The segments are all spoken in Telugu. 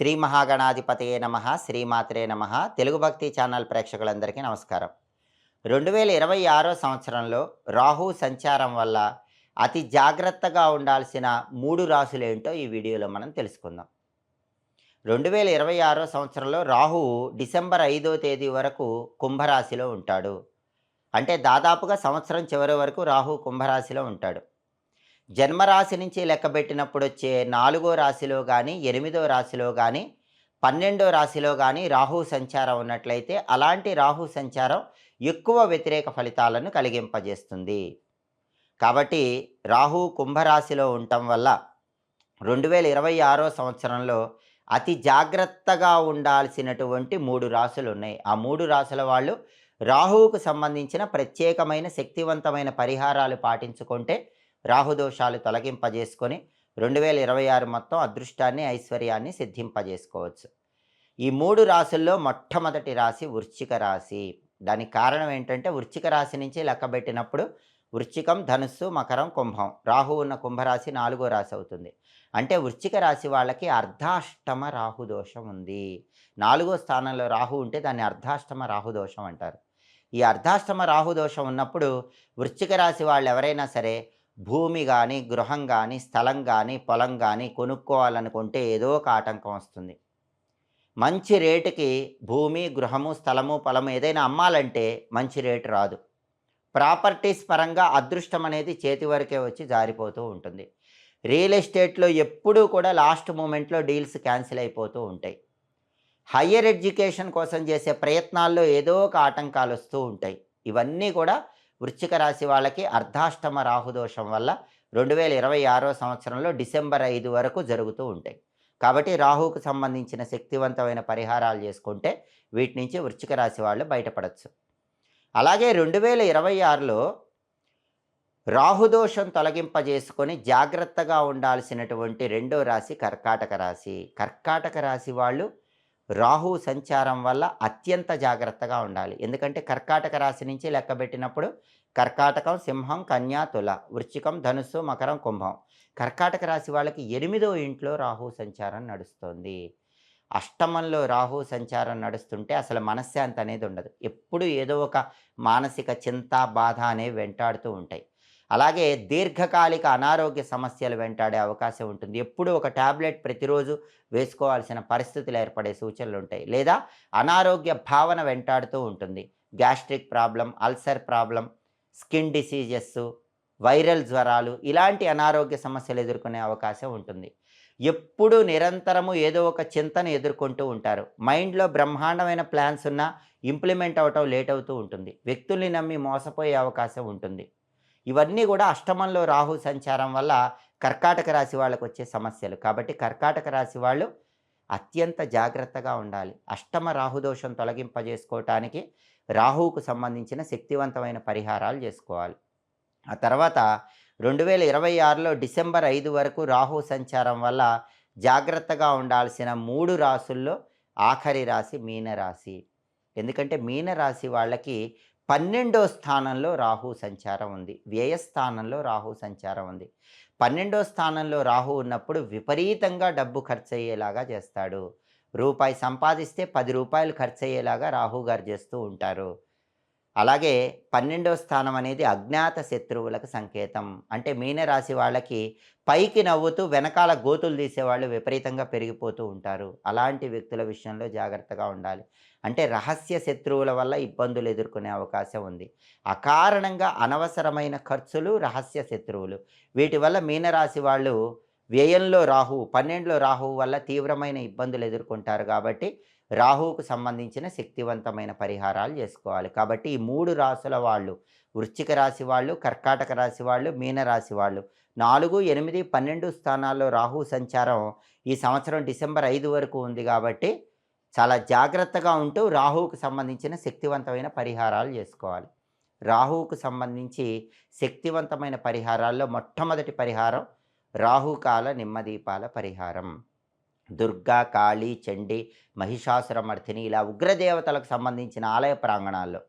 శ్రీ మహాగణాధిపతయే నమ శ్రీమాత్రే నమ. తెలుగు భక్తి ఛానల్ ప్రేక్షకులందరికీ నమస్కారం. రెండు వేల ఇరవై ఆరో సంవత్సరంలో రాహు సంచారం వల్ల అతి జాగ్రత్తగా ఉండాల్సిన మూడు రాసులు ఏంటో ఈ వీడియోలో మనం తెలుసుకుందాం. రెండు వేల ఇరవై ఆరో సంవత్సరంలో రాహువు డిసెంబర్ ఐదో తేదీ వరకు కుంభరాశిలో ఉంటాడు. అంటే దాదాపుగా సంవత్సరం చివరి వరకు రాహు కుంభరాశిలో ఉంటాడు. జన్మరాశి నుంచి లెక్కబెట్టినప్పుడు వచ్చే నాలుగో రాశిలో కానీ ఎనిమిదో రాశిలో కానీ పన్నెండో రాశిలో కానీ రాహు సంచారం ఉన్నట్లయితే అలాంటి రాహు సంచారం ఎక్కువ వ్యతిరేక ఫలితాలను కలిగింపజేస్తుంది. కాబట్టి రాహు కుంభరాశిలో ఉండటం వల్ల రెండు వేల ఇరవై ఆరో సంవత్సరంలో అతి జాగ్రత్తగా ఉండాల్సినటువంటి మూడు రాశులు ఉన్నాయి ఆ మూడు రాశుల వాళ్ళు రాహువుకు సంబంధించిన ప్రత్యేకమైన శక్తివంతమైన పరిహారాలు పాటించుకుంటే రాహుదోషాలు తొలగింపజేసుకొని రెండు వేల ఇరవై ఆరు మొత్తం అదృష్టాన్ని ఐశ్వర్యాన్ని సిద్ధింపజేసుకోవచ్చు. ఈ మూడు రాశుల్లో మొట్టమొదటి రాశి వృశ్చిక రాశి. దానికి కారణం ఏంటంటే వృశ్చిక రాశి నుంచి లెక్కబెట్టినప్పుడు వృశ్చికం ధనుస్సు మకరం కుంభం. రాహు ఉన్న కుంభరాశి నాలుగో రాశి అవుతుంది. అంటే వృశ్చిక రాశి వాళ్ళకి అర్ధాష్టమ రాహుదోషం ఉంది. నాలుగో స్థానంలో రాహు ఉంటే దాన్ని అర్ధాష్టమ రాహుదోషం అంటారు. ఈ అర్ధాష్టమ రాహుదోషం ఉన్నప్పుడు వృశ్చిక రాశి వాళ్ళు ఎవరైనా సరే భూమి కానీ గృహం కానీ స్థలం కానీ పొలం కానీ కొనుక్కోవాలనుకుంటే ఏదో ఒక ఆటంకం వస్తుంది. మంచి రేటుకి భూమి గృహము స్థలము పొలము ఏదైనా అమ్మాలంటే మంచి రేటు రాదు. ప్రాపర్టీస్ పరంగా అదృష్టం అనేది చేతి వరకే వచ్చి జారిపోతూ ఉంటుంది. రియల్ ఎస్టేట్లో ఎప్పుడూ కూడా లాస్ట్ మూమెంట్లో డీల్స్ క్యాన్సిల్ అయిపోతూ ఉంటాయి. హయ్యర్ ఎడ్యుకేషన్ కోసం చేసే ప్రయత్నాల్లో ఏదో ఒక ఆటంకాలు వస్తూ ఉంటాయి. ఇవన్నీ కూడా వృశ్చిక రాశి వాళ్ళకి అర్ధాష్టమ రాహుదోషం వల్ల రెండు వేల ఇరవై ఆరో సంవత్సరంలో డిసెంబర్ ఐదు వరకు జరుగుతూ ఉంటాయి. కాబట్టి రాహుకు సంబంధించిన శక్తివంతమైన పరిహారాలు చేసుకుంటే వీటి నుంచి వృశ్చిక రాశి వాళ్ళు బయటపడచ్చు. అలాగే రెండు వేల ఇరవై ఆరులో రాహుదోషం తొలగింపజేసుకొని జాగ్రత్తగా ఉండాల్సినటువంటి రెండో రాశి కర్కాటక రాశి. కర్కాటక రాశి వాళ్ళు రాహు సంచారం వల్ల అత్యంత జాగ్రత్తగా ఉండాలి. ఎందుకంటే కర్కాటక రాశి నుంచి లెక్కబెట్టినప్పుడు కర్కాటకం సింహం కన్యా తుల వృశ్చికం ధనుస్సు మకరం కుంభం. కర్కాటక రాశి వాళ్ళకి ఎనిమిదో ఇంట్లో రాహు సంచారం నడుస్తుంది. అష్టమంలో రాహు సంచారం నడుస్తుంటే అసలు మనశ్శాంతి అనేది ఉండదు. ఎప్పుడు ఏదో ఒక మానసిక చింత బాధ అనేవి వెంటాడుతూ ఉంటాయి. అలాగే దీర్ఘకాలిక అనారోగ్య సమస్యలు వెంటాడే అవకాశం ఉంటుంది. ఎప్పుడు ఒక ట్యాబ్లెట్ ప్రతిరోజు వేసుకోవాల్సిన పరిస్థితులు ఏర్పడే సూచనలు ఉంటాయి. లేదా అనారోగ్య భావన వెంటాడుతూ ఉంటుంది. Gastric problem ulcer problem skin diseases viral జ్వరాలు ఇలాంటి అనారోగ్య సమస్యలు ఎదుర్కొనే అవకాశం ఉంటుంది. ఎప్పుడు నిరంతరము ఏదో ఒక చింతను ఎదుర్కొంటూ ఉంటారు. మైండ్లో బ్రహ్మాండమైన ప్లాన్స్ ఉన్నా ఇంప్లిమెంట్ అవటం లేట్ అవుతూ ఉంటుంది. వ్యక్తుల్ని నమ్మి మోసపోయే అవకాశం ఉంటుంది. ఇవన్నీ కూడా అష్టమంలో రాహు సంచారం వల్ల కర్కాటక రాశి వాళ్ళకు వచ్చే సమస్యలు. కాబట్టి కర్కాటక రాశి వాళ్ళు అత్యంత జాగ్రత్తగా ఉండాలి. అష్టమ రాహుదోషం తొలగింపజేసుకోవటానికి రాహువుకు సంబంధించిన శక్తివంతమైన పరిహారాలు చేసుకోవాలి. ఆ తర్వాత రెండు వేల ఇరవై ఆరులో డిసెంబర్ ఐదు వరకు రాహు సంచారం వల్ల జాగ్రత్తగా ఉండాల్సిన మూడు రాసుల్లో ఆఖరి రాశి మీనరాశి. ఎందుకంటే మీనరాశి వాళ్ళకి పన్నెండో స్థానంలో రాహు సంచారం ఉంది. వ్యయస్థానంలో రాహు సంచారం ఉంది. పన్నెండో స్థానంలో రాహు ఉన్నప్పుడు విపరీతంగా డబ్బు ఖర్చు అయ్యేలాగా చేస్తాడు. రూపాయి సంపాదిస్తే పది రూపాయలు ఖర్చు అయ్యేలాగా రాహు గారు చేస్తూ ఉంటారు. అలాగే పన్నెండవ స్థానం అనేది అజ్ఞాత శత్రువులకు సంకేతం. అంటే మీనరాశి వాళ్ళకి పైకి నవ్వుతూ వెనకాల గోతులు తీసేవాళ్ళు విపరీతంగా పెరిగిపోతూ ఉంటారు. అలాంటి వ్యక్తుల విషయంలో జాగ్రత్తగా ఉండాలి. అంటే రహస్య శత్రువుల వల్ల ఇబ్బందులు ఎదుర్కొనే అవకాశం ఉంది. అకారణంగా అనవసరమైన ఖర్చులు రహస్య శత్రువులు. వీటి వల్ల మీనరాశి వాళ్ళు వ్యయంలో రాహు పన్నెండులో రాహువు వల్ల తీవ్రమైన ఇబ్బందులు ఎదుర్కొంటారు కాబట్టి రాహువుకు సంబంధించిన శక్తివంతమైన పరిహారాలు చేసుకోవాలి. కాబట్టి ఈ మూడు రాసుల వాళ్ళు వృశ్చిక రాశి వాళ్ళు కర్కాటక రాశి వాళ్ళు మీనరాశి వాళ్ళు నాలుగు ఎనిమిది పన్నెండు స్థానాల్లో రాహు సంచారం ఈ సంవత్సరం డిసెంబర్ ఐదు వరకు ఉంది కాబట్టి చాలా జాగ్రత్తగా ఉంటూ రాహువుకు సంబంధించిన శక్తివంతమైన పరిహారాలు చేసుకోవాలి. రాహువుకు సంబంధించి శక్తివంతమైన పరిహారాల్లో మొట్టమొదటి పరిహారం రాహుకాల నిమ్మదీపాల పరిహారం. దుర్గా కాళీ చండి మహిషాసురమర్థిని ఇలా ఉగ్రదేవతలకు సంబంధించిన ఆలయ ప్రాంగణాల్లో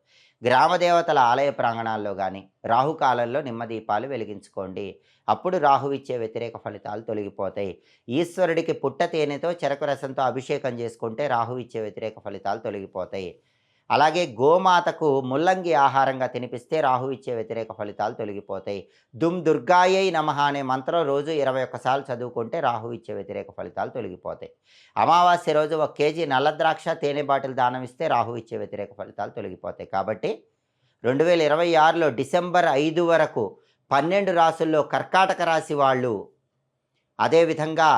గ్రామ దేవతల ఆలయ ప్రాంగణాల్లో కానీ రాహుకాలంలో నిమ్మదీపాలు వెలిగించుకోండి. అప్పుడు రాహు ఇచ్చే వ్యతిరేక ఫలితాలు తొలగిపోతాయి. ఈశ్వరుడికి పుట్ట తేనెతో చెరకు రసంతో అభిషేకం చేసుకుంటే రాహు ఇచ్చే వ్యతిరేక ఫలితాలు తొలగిపోతాయి. అలాగే గోమాతకు ముల్లంగి ఆహారంగా తినిపిస్తే రాహు ఇచ్చే వ్యతిరేక ఫలితాలు తొలగిపోతాయి. దుమ్ దుర్గాయై నమః అనే మంత్రం రోజు ఇరవై ఒక్కసార్లు చదువుకుంటే రాహు ఇచ్చే వ్యతిరేక ఫలితాలు తొలగిపోతాయి. అమావాస్య రోజు ఒక కేజీ నల్ల ద్రాక్ష తేనె బాటిల్ దానం ఇస్తే రాహు ఇచ్చే వ్యతిరేక ఫలితాలు తొలగిపోతాయి. కాబట్టి రెండు వేల ఇరవై ఆరులో డిసెంబర్ ఐదు వరకు పన్నెండు రాసుల్లో కర్కాటక రాశి వాళ్ళు అదేవిధంగా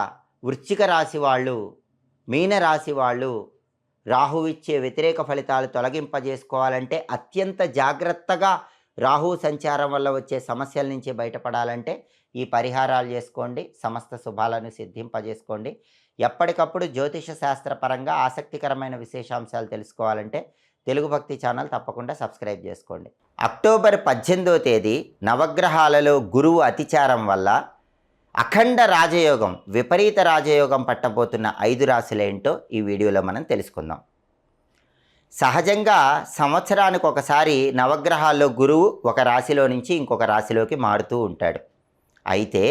వృశ్చిక రాశి వాళ్ళు మీన రాశి వాళ్ళు రాహు ఇచ్చే వ్యతిరేక ఫలితాలు తొలగింపజేసుకోవాలంటే అత్యంత జాగ్రత్తగా రాహు సంచారం వల్ల వచ్చే సమస్యల నుంచి బయటపడాలంటే ఈ పరిహారాలు చేసుకోండి సమస్త శుభాలను సిద్ధింపజేసుకోండి. ఎప్పటికప్పుడు జ్యోతిష శాస్త్రపరంగా ఆసక్తికరమైన విశేషాంశాలు తెలుసుకోవాలంటే తెలుగు భక్తి ఛానల్ తప్పకుండా సబ్స్క్రైబ్ చేసుకోండి. అక్టోబర్ పద్దెనిమిదో తేదీ నవగ్రహాలలో గురువు అతిచారం వల్ల అఖండ రాజయోగం విపరీత రాజయోగం పట్టబోతున్న ఐదు రాశులేంటో ఈ వీడియోలో మనం తెలుసుకుందాం. సహజంగా సంవత్సరానికి ఒకసారి నవగ్రహాల్లో గురువు ఒక రాశిలో నుంచి ఇంకొక రాశిలోకి మారుతూ ఉంటాడు. అయితే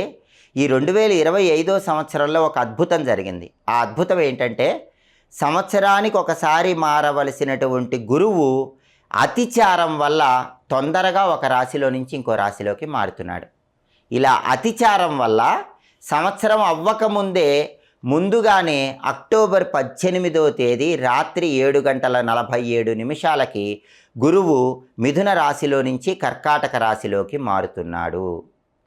ఈ రెండు వేల ఇరవై ఐదో సంవత్సరంలో ఒక అద్భుతం జరిగింది. ఆ అద్భుతం ఏంటంటే సంవత్సరానికి ఒకసారి మారవలసినటువంటి గురువు అతిచారం వల్ల తొందరగా ఒక రాశిలో నుంచి ఇంకో రాశిలోకి మారుతున్నాడు. ఇలా అతిచారం వల్ల సంవత్సరం అవ్వకముందే ముందుగానే అక్టోబర్ పద్దెనిమిదో తేదీ రాత్రి ఏడు గంటల నలభై ఏడు నిమిషాలకి గురువు మిథున రాశిలో నుంచి కర్కాటక రాశిలోకి మారుతున్నాడు.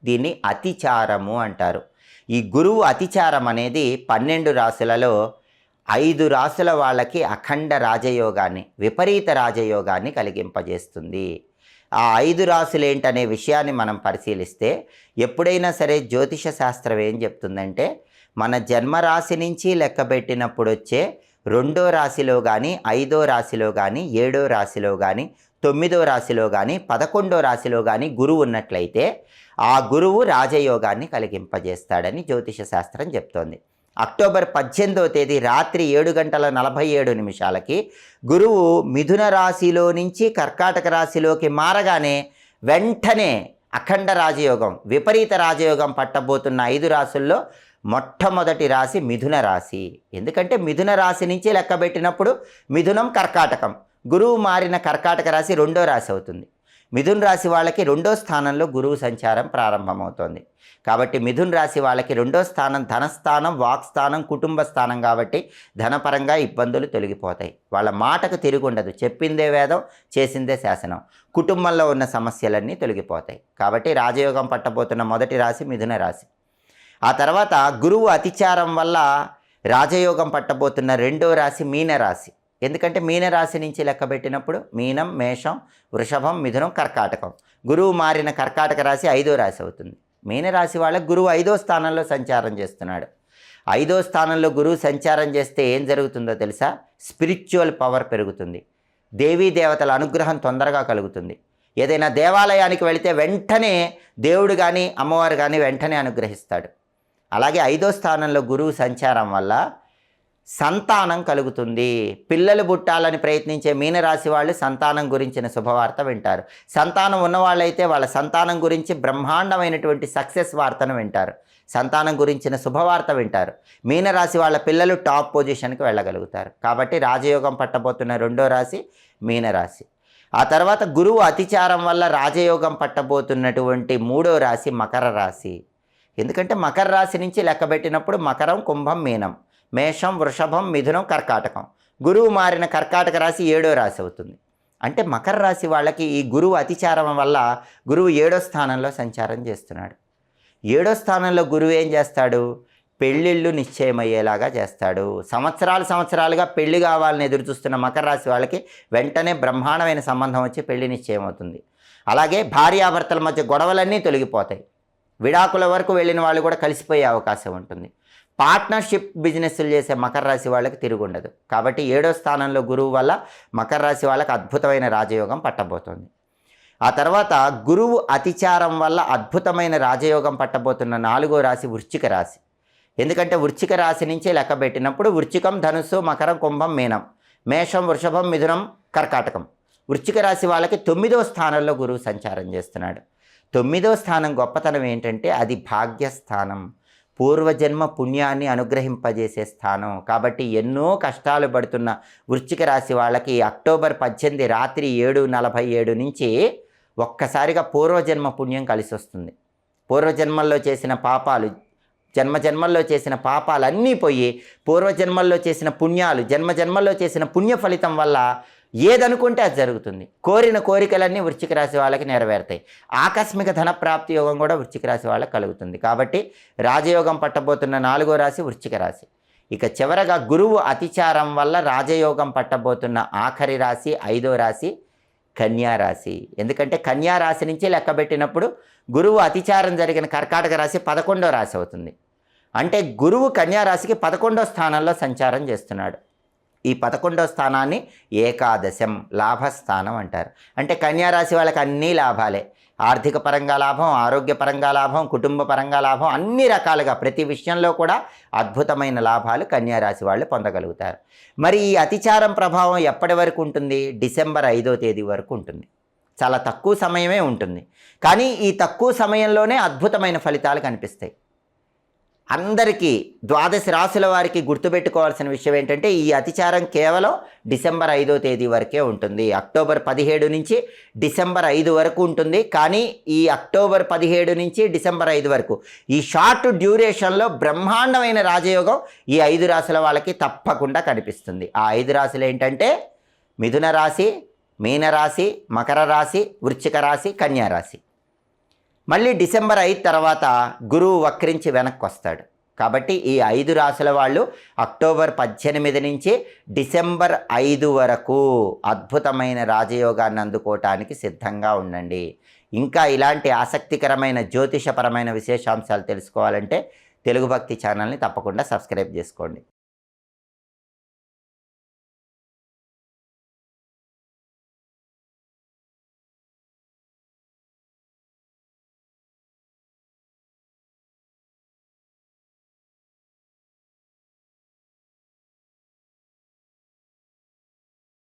దీన్ని అతిచారము అంటారు. ఈ గురువు అతిచారం అనేది పన్నెండు రాశులలో ఐదు రాశుల వాళ్ళకి అఖండ రాజయోగాన్ని విపరీత రాజయోగాన్ని కలిగింపజేస్తుంది. ఆ ఐదు రాశులు ఏంటనే విషయాన్ని మనం పరిశీలిస్తే ఎప్పుడైనా సరే జ్యోతిష శాస్త్రం ఏం చెప్తుందంటే మన జన్మ రాశి నుంచి లెక్కబెట్టినప్పుడు వచ్చే రెండో రాశిలో కానీ ఐదో రాశిలో కానీ ఏడో రాశిలో కానీ తొమ్మిదో రాశిలో కానీ పదకొండో రాశిలో కానీ గురువు ఉన్నట్లయితే ఆ గురువు రాజయోగాన్ని కలిగింపజేస్తాడని జ్యోతిష శాస్త్రం చెప్తోంది. అక్టోబర్ పద్దెనిమిదో తేదీ రాత్రి ఏడు గంటల నలభై ఏడు నిమిషాలకి గురువు మిథున రాశిలో నుంచి కర్కాటక రాశిలోకి మారగానే వెంటనే అఖండ రాజయోగం విపరీత రాజయోగం పట్టబోతున్న ఐదు రాశుల్లో మొట్టమొదటి రాశి మిథున రాశి. ఎందుకంటే మిథున రాశి నుంచి లెక్కబెట్టినప్పుడు మిథునం కర్కాటకం. గురువు మారిన కర్కాటక రాశి రెండో రాశి అవుతుంది. మిథున్ రాశి వాళ్ళకి రెండో స్థానంలో గురువు సంచారం ప్రారంభమవుతోంది. కాబట్టి మిథున్ రాశి వాళ్ళకి రెండో స్థానం ధనస్థానం వాక్స్థానం కుటుంబ స్థానం కాబట్టి ధనపరంగా ఇబ్బందులు తొలగిపోతాయి. వాళ్ళ మాటకు తిరుగుండదు చెప్పిందే వేదం చేసిందే శాసనం. కుటుంబంలో ఉన్న సమస్యలన్నీ తొలగిపోతాయి. కాబట్టి రాజయోగం పట్టబోతున్న మొదటి రాశి మిథున రాశి. ఆ తర్వాత గురువు అతిచారం వల్ల రాజయోగం పట్టబోతున్న రెండో రాశి మీనరాశి. ఎందుకంటే మీనరాశి నుంచి లెక్కబెట్టినప్పుడు మీనం మేషం వృషభం మిథునం కర్కాటకం. గురువు మారిన కర్కాటక రాశి ఐదో రాశి అవుతుంది. మీనరాశి వాళ్ళకు గురువు ఐదో స్థానంలో సంచారం చేస్తున్నాడు. ఐదో స్థానంలో గురువు సంచారం చేస్తే ఏం జరుగుతుందో తెలుసా? స్పిరిచువల్ పవర్ పెరుగుతుంది. దేవీ దేవతల అనుగ్రహం తొందరగా కలుగుతుంది. ఏదైనా దేవాలయానికి వెళితే వెంటనే దేవుడు కానీ అమ్మవారు కానీ వెంటనే అనుగ్రహిస్తాడు. అలాగే ఐదో స్థానంలో గురువు సంచారం వల్ల సంతానం కలుగుతుంది. పిల్లలు పుట్టాలని ప్రయత్నించే మీనరాశి వాళ్ళు సంతానం గురించిన శుభవార్త వింటారు. సంతానం ఉన్నవాళ్ళైతే వాళ్ళ సంతానం గురించి బ్రహ్మాండమైనటువంటి సక్సెస్ వార్తను వింటారు. సంతానం గురించిన శుభవార్త వింటారు. మీనరాశి వాళ్ళ పిల్లలు టాప్ పొజిషన్కి వెళ్ళగలుగుతారు. కాబట్టి రాజయోగం పట్టబోతున్న రెండో రాశి మీనరాశి. ఆ తర్వాత గురువు అతిచారం వల్ల రాజయోగం పట్టబోతున్నటువంటి మూడో రాశి మకర రాశి. ఎందుకంటే మకర రాశి నుంచి లెక్కబెట్టినప్పుడు మకరం కుంభం మీనం. మేషం వృషభం మిథునం కర్కాటకం. గురువు మారిన కర్కాటక రాశి ఏడో రాశి అవుతుంది. అంటే మకర రాశి వాళ్ళకి ఈ గురువు అతిచారం వల్ల గురువు ఏడో స్థానంలో సంచారం చేస్తున్నాడు. ఏడో స్థానంలో గురువు ఏం చేస్తాడు? పెళ్ళిళ్ళు నిశ్చయమయ్యేలాగా చేస్తాడు. సంవత్సరాలు సంవత్సరాలుగా పెళ్ళి కావాలని ఎదురు చూస్తున్న మకర రాశి వాళ్ళకి వెంటనే బ్రహ్మాండమైన సంబంధం వచ్చి పెళ్ళి నిశ్చయం అవుతుంది అలాగే భార్యాభర్తల మధ్య గొడవలన్నీ తొలగిపోతాయి. విడాకుల వరకు వెళ్ళిన వాళ్ళు కూడా కలిసిపోయే అవకాశం ఉంటుంది. పార్ట్నర్షిప్ బిజినెస్లు చేసే మకర రాశి వాళ్ళకి తిరుగుండదు కాబట్టి ఏడో స్థానంలో గురువు వల్ల మకర రాశి వాళ్ళకి అద్భుతమైన రాజయోగం పట్టబోతోంది. ఆ తర్వాత గురువు అతిచారం వల్ల అద్భుతమైన రాజయోగం పట్టబోతున్న నాలుగో రాశి వృశ్చిక రాశి. ఎందుకంటే వృశ్చిక రాశి నుంచి లెక్క పెట్టినప్పుడు వృశ్చికం ధనుస్సు మకరం కుంభం మీనం మేషం వృషభం మిథునం కర్కాటకం. వృశ్చిక రాశి వాళ్ళకి తొమ్మిదో స్థానంలో గురువు సంచారం చేస్తున్నాడు. తొమ్మిదో స్థానం గొప్పతనం ఏంటంటే అది భాగ్యస్థానం. పూర్వజన్మ పుణ్యాన్ని అనుగ్రహింపజేసే స్థానం. కాబట్టి ఎన్నో కష్టాలు పడుతున్న వృశ్చిక రాశి వాళ్ళకి అక్టోబర్ పద్దెనిమిది రాత్రి ఏడు నలభై ఏడు నుంచి ఒక్కసారిగా పూర్వజన్మ పుణ్యం కలిసి వస్తుంది పూర్వజన్మల్లో చేసిన పాపాలు జన్మ జన్మల్లో చేసిన పాపాలన్నీ పోయి పూర్వజన్మల్లో చేసిన పుణ్యాలు జన్మ జన్మల్లో చేసిన పుణ్య ఫలితం వల్ల ఏదనుకుంటే అది జరుగుతుంది. కోరిన కోరికలన్నీ వృశ్చిక రాశి వాళ్ళకి నెరవేరుతాయి. ఆకస్మిక ధన ప్రాప్తి యోగం కూడా వృశ్చిక రాశి వాళ్ళకి కలుగుతుంది. కాబట్టి రాజయోగం పట్టబోతున్న నాలుగో రాశి వృశ్చిక రాశి. ఇక చివరగా గురువు అతిచారం వల్ల రాజయోగం పట్టబోతున్న ఆఖరి రాశి ఐదో రాశి కన్యారాశి ఎందుకంటే కన్యారాశి నుంచి లెక్కబెట్టినప్పుడు గురువు అతిచారం జరిగిన కర్కాటక రాశి పదకొండో రాశి అవుతుంది. అంటే గురువు కన్యా రాశికి పదకొండో స్థానంలో సంచారం చేస్తున్నాడు. ఈ పదకొండో స్థానాన్ని ఏకాదశం లాభస్థానం అంటారు. అంటే కన్యారాశి వాళ్ళకి అన్నీ లాభాలే. ఆర్థిక పరంగా లాభం ఆరోగ్యపరంగా లాభం కుటుంబ పరంగా లాభం అన్ని రకాలుగా ప్రతి విషయంలో కూడా అద్భుతమైన లాభాలు కన్యారాశి వాళ్ళు పొందగలుగుతారు. మరి ఈ అతిచారం ప్రభావం ఎప్పటి వరకు ఉంటుంది? డిసెంబర్ ఐదో తేదీ వరకు ఉంటుంది. చాలా తక్కువ సమయమే ఉంటుంది. కానీ ఈ తక్కువ సమయంలోనే అద్భుతమైన ఫలితాలు కనిపిస్తాయి. అందరికీ ద్వాదశ రాశుల వారికి గుర్తుపెట్టుకోవాల్సిన విషయం ఏంటంటే ఈ అతిచారం కేవలం డిసెంబర్ ఐదో తేదీ వరకే ఉంటుంది. అక్టోబర్ పదిహేడు నుంచి డిసెంబర్ ఐదు వరకు ఉంటుంది. కానీ ఈ అక్టోబర్ పదిహేడు నుంచి డిసెంబర్ ఐదు వరకు ఈ షార్ట్ డ్యూరేషన్లో బ్రహ్మాండమైన రాజయోగం ఈ ఐదు రాశుల వాళ్ళకి తప్పకుండా కనిపిస్తుంది. ఆ ఐదు రాశులు ఏంటంటే మిథున రాశి మీనరాశి మకర రాశి వృశ్చిక రాశి కన్యారాశి మళ్ళీ డిసెంబర్ ఐదు తర్వాత గురువు వక్రించి వెనక్కి వస్తాడు కాబట్టి ఈ ఐదు రాసుల వాళ్ళు అక్టోబర్ పద్దెనిమిది నుంచి డిసెంబర్ ఐదు వరకు అద్భుతమైన రాజయోగాన్ని అందుకోవటానికి సిద్ధంగా ఉండండి. ఇంకా ఇలాంటి ఆసక్తికరమైన జ్యోతిషపరమైన విశేషాంశాలు తెలుసుకోవాలంటే తెలుగు భక్తి ఛానల్ని తప్పకుండా సబ్స్క్రైబ్ చేసుకోండి.